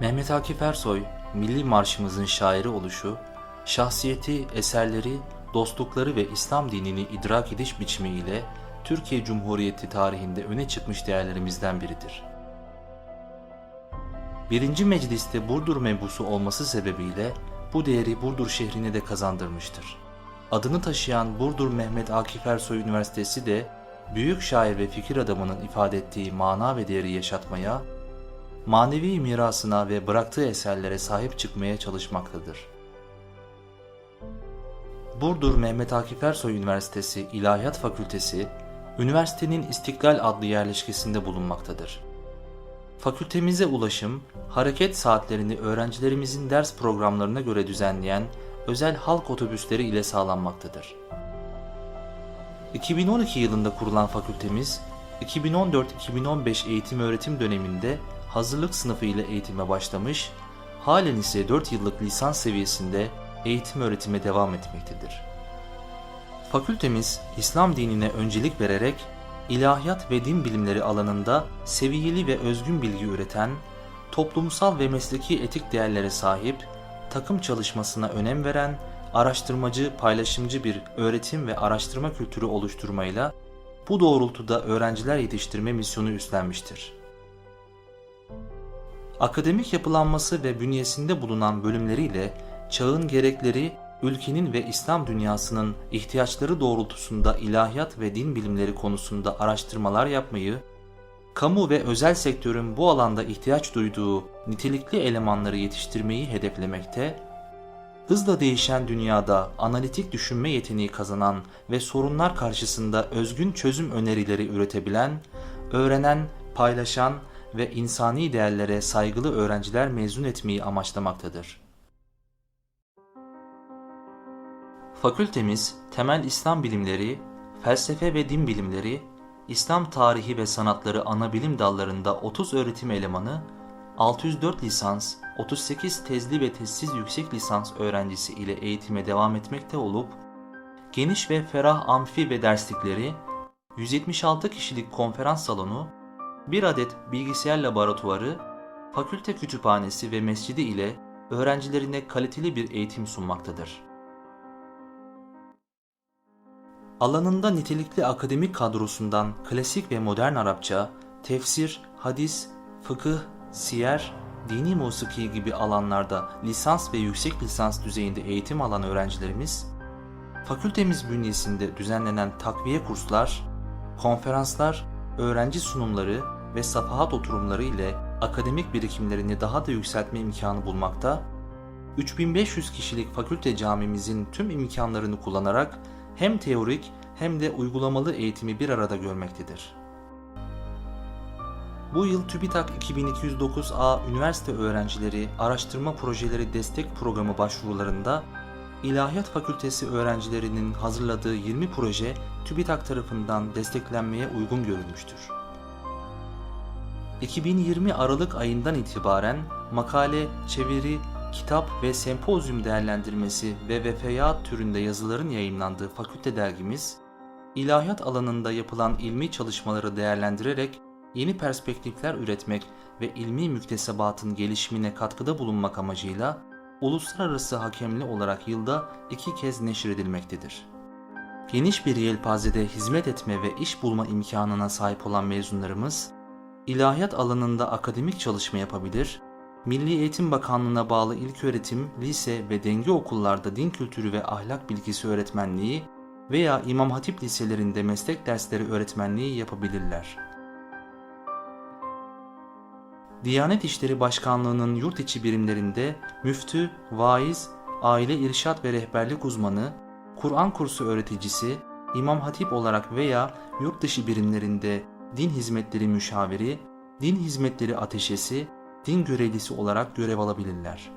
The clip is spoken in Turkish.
Mehmet Akif Ersoy, Milli Marşımızın şairi oluşu, şahsiyeti, eserleri, dostlukları ve İslam dinini idrak ediş biçimiyle Türkiye Cumhuriyeti tarihinde öne çıkmış değerlerimizden biridir. Birinci Meclis'te Burdur mebusu olması sebebiyle bu değeri Burdur şehrine de kazandırmıştır. Adını taşıyan Burdur Mehmet Akif Ersoy Üniversitesi de büyük şair ve fikir adamının ifade ettiği mana ve değeri yaşatmaya, manevi mirasına ve bıraktığı eserlere sahip çıkmaya çalışmaktadır. Burdur Mehmet Akif Ersoy Üniversitesi İlahiyat Fakültesi, üniversitenin İstiklal adlı yerleşkesinde bulunmaktadır. Fakültemize ulaşım, hareket saatlerini öğrencilerimizin ders programlarına göre düzenleyen özel halk otobüsleri ile sağlanmaktadır. 2012 yılında kurulan fakültemiz, 2014-2015 eğitim öğretim döneminde hazırlık sınıfı ile eğitime başlamış, halen ise 4 yıllık lisans seviyesinde eğitim öğretime devam etmektedir. Fakültemiz İslam dinine öncelik vererek ilahiyat ve din bilimleri alanında seviyeli ve özgün bilgi üreten, toplumsal ve mesleki etik değerlere sahip, takım çalışmasına önem veren, araştırmacı, paylaşımcı bir öğretim ve araştırma kültürü oluşturmayla bu doğrultuda öğrenciler yetiştirme misyonu üstlenmiştir. Akademik yapılanması ve bünyesinde bulunan bölümleriyle çağın gerekleri, ülkenin ve İslam dünyasının ihtiyaçları doğrultusunda ilahiyat ve din bilimleri konusunda araştırmalar yapmayı, kamu ve özel sektörün bu alanda ihtiyaç duyduğu nitelikli elemanları yetiştirmeyi hedeflemekte, hızla değişen dünyada analitik düşünme yeteneği kazanan ve sorunlar karşısında özgün çözüm önerileri üretebilen, öğrenen, paylaşan ve insani değerlere saygılı öğrenciler mezun etmeyi amaçlamaktadır. Fakültemiz temel İslam bilimleri, felsefe ve din bilimleri, İslam tarihi ve sanatları ana bilim dallarında 30 öğretim elemanı, 604 lisans, 38 tezli ve tezsiz yüksek lisans öğrencisi ile eğitime devam etmekte olup, geniş ve ferah amfi ve derslikleri, 176 kişilik konferans salonu, bir adet bilgisayar laboratuvarı, fakülte kütüphanesi ve mescidi ile öğrencilerine kaliteli bir eğitim sunmaktadır. Alanında nitelikli akademik kadrosundan klasik ve modern Arapça, tefsir, hadis, fıkıh, siyer, dini musiki gibi alanlarda lisans ve yüksek lisans düzeyinde eğitim alan öğrencilerimiz, fakültemiz bünyesinde düzenlenen takviye kurslar, konferanslar, öğrenci sunumları ve safahat oturumları ile akademik birikimlerini daha da yükseltme imkanı bulmakta, 3500 kişilik fakülte camimizin tüm imkanlarını kullanarak hem teorik hem de uygulamalı eğitimi bir arada görmektedir. Bu yıl TÜBİTAK 2209A üniversite öğrencileri araştırma projeleri destek programı başvurularında İlahiyat Fakültesi öğrencilerinin hazırladığı 20 proje TÜBİTAK tarafından desteklenmeye uygun görülmüştür. 2020 Aralık ayından itibaren makale, çeviri, kitap ve sempozyum değerlendirmesi ve VFA türünde yazıların yayınlandığı fakülte dergimiz, ilahiyat alanında yapılan ilmi çalışmaları değerlendirerek yeni perspektifler üretmek ve ilmi müktesebatın gelişimine katkıda bulunmak amacıyla uluslararası hakemli olarak yılda iki kez neşredilmektedir. Geniş bir yelpazede hizmet etme ve iş bulma imkanına sahip olan mezunlarımız, ilahiyat alanında akademik çalışma yapabilir, Milli Eğitim Bakanlığı'na bağlı ilköğretim, lise ve denge okullarda din kültürü ve ahlak bilgisi öğretmenliği veya İmam Hatip liselerinde meslek dersleri öğretmenliği yapabilirler. Diyanet İşleri Başkanlığı'nın yurt içi birimlerinde müftü, vaiz, aile irşat ve rehberlik uzmanı, Kur'an kursu öğreticisi, İmam Hatip olarak veya yurt dışı birimlerinde din hizmetleri müşaviri, din hizmetleri ateşesi, din görevlisi olarak görev alabilirler.